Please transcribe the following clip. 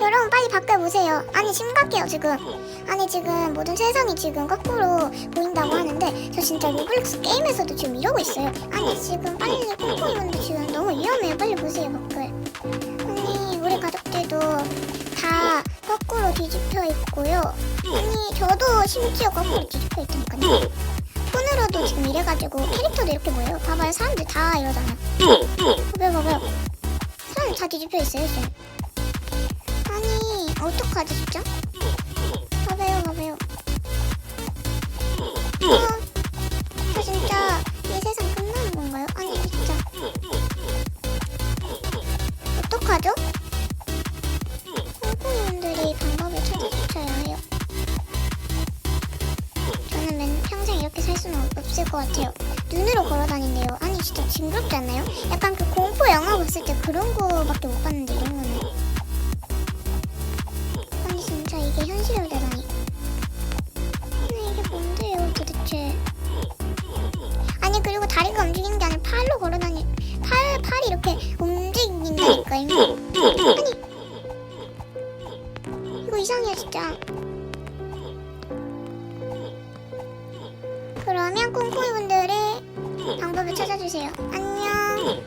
여러분 빨리 바꿔보세요. 아니 심각해요 지금. 아니 지금 모든 세상이 지금 거꾸로 보인다고 하는데 저 진짜 로블록스 게임에서도 지금 이러고 있어요. 아니 지금 빨리 콩콩이분들 지금 너무 위험해요. 빨리 보세요 밖을. 아니 우리 가족들도 다 거꾸로 뒤집혀 있고요. 아니 저도 심지어 거꾸로 뒤집혀 있다니까요. 폰으로도 지금 이래가지고 캐릭터도 이렇게 보여요. 봐봐요 사람들 다 이러잖아요. 봐봐요 봐봐요. 사람들 다 뒤집혀 있어요 지금. 어떡하지 진짜? 봐봐요 어, 저 진짜 이 세상 끝나는 건가요? 아니 진짜 어떡하죠? 콩콩이분들이 방법을 찾아주셔야 해요 저는 맨 평생 이렇게 살 수는 없을 것 같아요 눈으로 걸어다닌대요 아니 진짜 징그럽지 않나요? 약간 그 공포 영화 봤을 때 그런 거밖에 못 봤는데 이게 현실로 되다니 근데 이게 뭔데요 도대체? 아니 그리고 다리가 움직이는 게 아니라 팔로 걸어다니 팔, 팔이 이렇게 움직인다니까 아니 이거 이상해요 진짜. 그러면 콩콩이 분들의 방법을 찾아주세요. 안녕